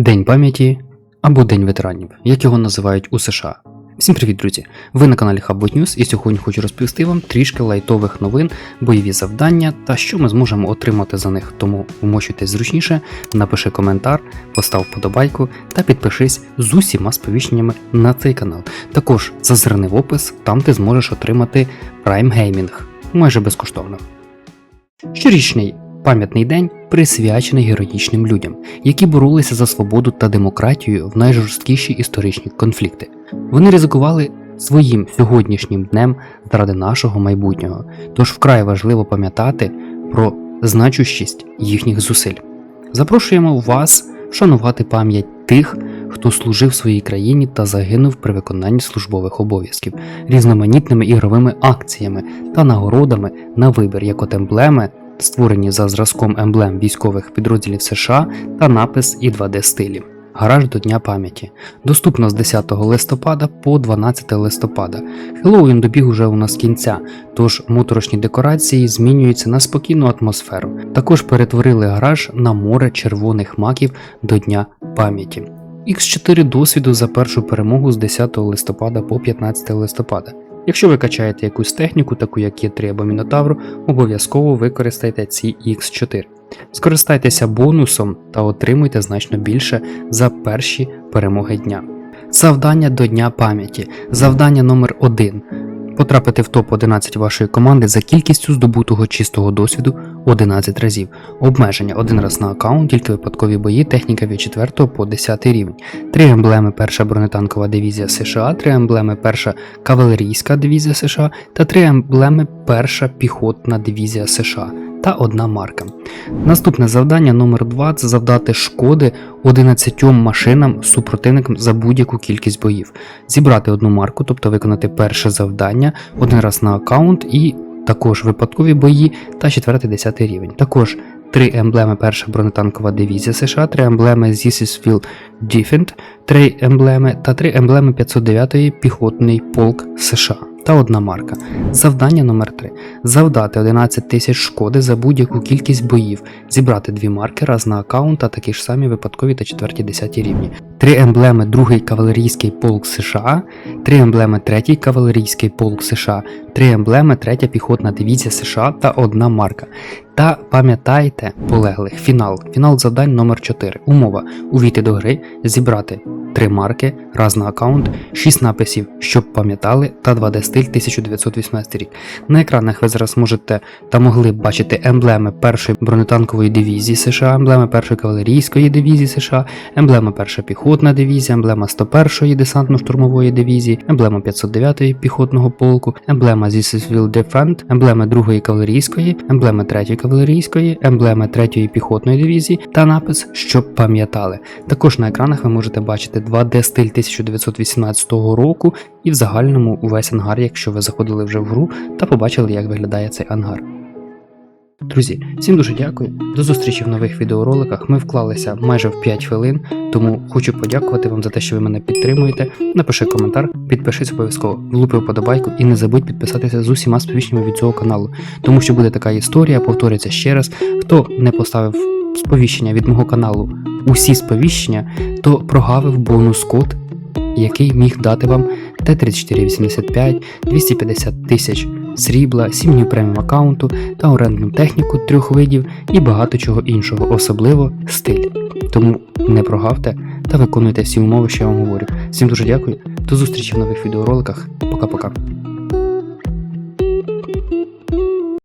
День пам'яті або День ветеранів, як його називають у США. Всім привіт, друзі! Ви на каналі Hubbot News і сьогодні хочу розповісти вам трішки лайтових новин, бойові завдання та що ми зможемо отримати за них. Тому вмощуйтесь зручніше, напиши коментар, постав вподобайку та підпишись з усіма сповіщеннями на цей канал. Також зазирни в опис, там ти зможеш отримати Prime Gaming майже безкоштовно. Щорічний пам'ятний день присвячений героїчним людям, які боролися за свободу та демократію в найжорсткіші історичні конфлікти. Вони ризикували своїм сьогоднішнім днем заради нашого майбутнього, тож вкрай важливо пам'ятати про значущість їхніх зусиль. Запрошуємо вас вшанувати пам'ять тих, хто служив своїй країні та загинув при виконанні службових обов'язків, різноманітними ігровими акціями та нагородами на вибір як от емблеми, створені за зразком емблем військових підрозділів США та напис і 2D стилі. Гараж до Дня пам'яті. Доступно з 10 листопада по 12 листопада. Хеллоуін добіг уже у нас кінця, тож моторошні декорації змінюються на спокійну атмосферу. Також перетворили гараж на море червоних маків до Дня пам'яті. X4 досвіду за першу перемогу з 10 листопада по 15 листопада. Якщо ви качаєте якусь техніку, таку як є 3 або Мінотавр, обов'язково використайте ці X4. Скористайтеся бонусом та отримуйте значно більше за перші перемоги дня. Завдання до Дня пам'яті. Завдання номер 1 Потрапити в топ-11 вашої команди за кількістю здобутого чистого досвіду 11 разів. Обмеження один раз на аккаунт, тільки випадкові бої, техніка від 4 по 10 рівень. Три емблеми перша бронетанкова дивізія США, три емблеми перша кавалерійська дивізія США та три емблеми перша піхотна дивізія США та одна марка. Наступне завдання номер 2 це завдати шкоди 11 машинам супротивникам за будь-яку кількість боїв. Зібрати одну марку, тобто виконати перше завдання один раз на аккаунт і також випадкові бої та 4-10 рівень. Також три емблеми перша бронетанкова дивізія США, три емблеми Zisisfield Defend, три емблеми та три емблеми 509-ї піхотний полк США. Та одна марка. Завдання номер 3 Завдати 11 тисяч шкоди за будь-яку кількість боїв, зібрати дві марки раз на аккаунт, а такі ж самі випадкові та 4-10 рівні. Три емблеми 2 кавалерійський полк США, три емблеми 3 кавалерійський полк США, три емблеми 3 піхотна дивізія США та одна марка. Та пам'ятайте, полеглих, фінал. Фінал завдань номер 4 Умова. Увійти до гри, зібрати три марки, раз на аккаунт, 6 написів, щоб пам'ятали, та 2D стиль 1918 рік. На екранах ви зараз можете та могли бачити емблеми першої бронетанкової дивізії США, емблеми першої кавалерійської дивізії США, емблема перша піхотна дивізія, емблема 101-ї десантно-штурмової дивізії, емблема 509-ї піхотного полку, емблема Zisisville Defend, емблеми 2-ї кавалерійської, емблеми 3-ї кавалерійської, емблеми 3-ї піхотної дивізії та напис, щоб пам'ятали. Також на екранах ви можете бачити 2D стиль 1918 року і в загальному увесь ангар, якщо ви заходили вже в гру та побачили, як виглядає цей ангар. Друзі, всім дуже дякую. До зустрічі в нових відеороликах. Ми вклалися майже в 5 хвилин, тому хочу подякувати вам за те, що ви мене підтримуєте. Напиши коментар, підпишись обов'язково, влупи вподобайку і не забудь підписатися з усіма сповіщеннями від цього каналу, тому що буде така історія, повториться ще раз. Хто не поставив сповіщення від мого каналу, усі сповіщення, то прогавив бонус код, який міг дати вам Т-3485, 250 тисяч срібла, 7 днів преміум аккаунту та орендну техніку трьох видів і багато чого іншого, особливо стиль. Тому не прогавте та виконуйте всі умови, що я вам говорю. Всім дуже дякую, до зустрічі в нових відеороликах. Пока-пока.